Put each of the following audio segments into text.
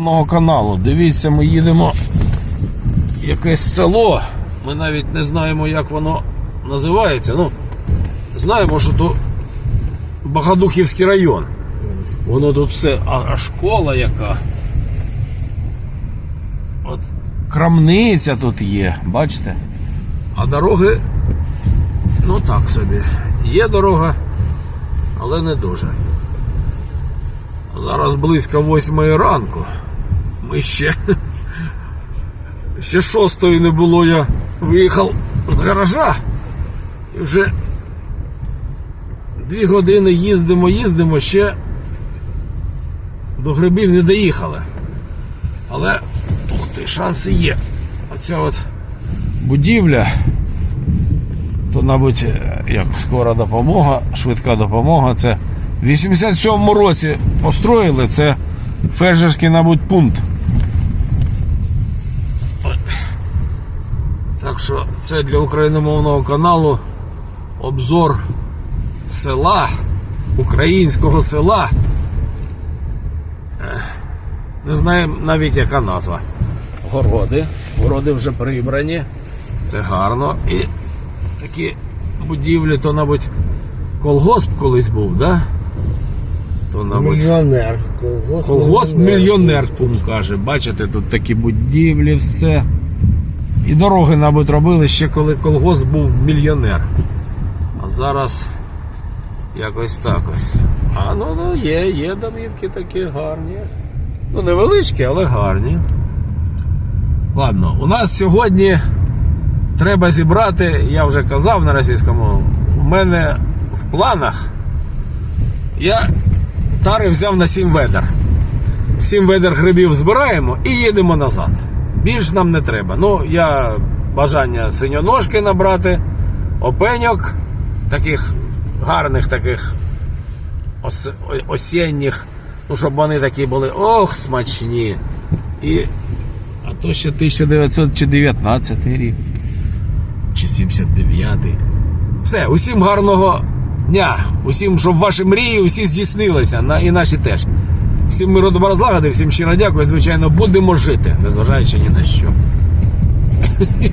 Одного каналу. Дивіться, ми їдемо в якесь село. Ми навіть не знаємо, як воно називається. Ну, знаємо, що то Багадухівський район. Воно тут все. А, школа яка. От крамниця тут є, бачите? А дороги, ну так собі. Є дорога, але не дуже. Зараз близько восьмої ранку. Ми ще. Ще шостої не було, я виїхав з гаража. І вже дві години їздимо, їздимо, ще до грибів не доїхали. Але ух ти, шанси є. Оця от будівля, то, мабуть, як скора допомога, швидка допомога, це в 87-му році построїли, це фельдшерський, мабуть, пункт. Так що це для україномовного каналу обзор села, українського села. Не знаю навіть яка назва. Городи. Городи вже прибрані. Це гарно. І такі будівлі, то, мабуть, колгосп колись був, да? То, мабуть, Мільйонер. Колгосп, Колгосп мільйонер тут каже. Бачите, тут такі будівлі, все. І дороги, мабуть, робили ще коли колгосп був мільйонер. А зараз якось так ось. А ну, ну є, є домівки такі гарні. Ну, невеличкі, але гарні. Ладно, у нас сьогодні треба зібрати, я вже казав на російському, у мене в планах. Я тари взяв на 7 ведер. 7 ведер грибів збираємо і їдемо назад. Більш нам не треба. Ну, я бажання синьоножки набрати, опеньок, таких гарних таких ос- осінніх, ну, щоб вони такі були ох, смачні. І, а то ще 1919 рік. Чи 79-й. Все, усім гарного дня. Усім, щоб ваші мрії усі здійснилися, і наші теж. Всім миру добра злагоди, всім щиро дякую. Звичайно, будемо жити, незважаючи ні на що.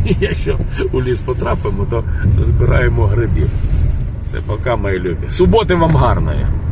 Якщо у ліс потрапимо, то збираємо грибів. Все, пока, мої любі. Суботи вам гарної.